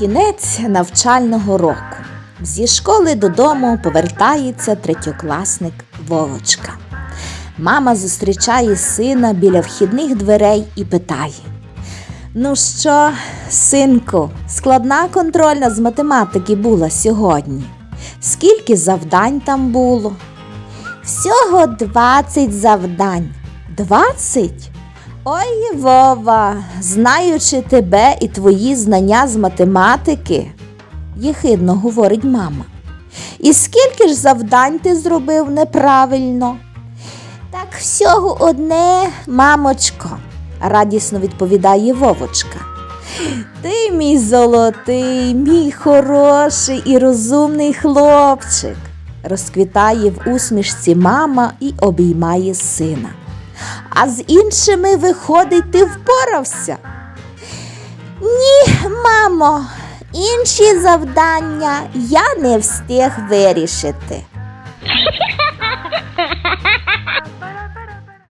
Кінець навчального року. Зі школи додому повертається третьокласник Вовочка. Мама зустрічає сина біля вхідних дверей і питає: Ну що, синку, складна контрольна з математики була сьогодні. Скільки завдань там було? Всього 20 завдань. 20? Ой, Вова, знаючи тебе і твої знання з математики, єхидно говорить мама. І скільки ж завдань ти зробив неправильно? Так всього одне, мамочко, радісно відповідає Вовочка. Ти мій золотий, мій хороший і розумний хлопчик, розквітає в усмішці мама і обіймає сина а з іншими, виходить, ти впорався. Ні, мамо, інші завдання я не встиг вирішити.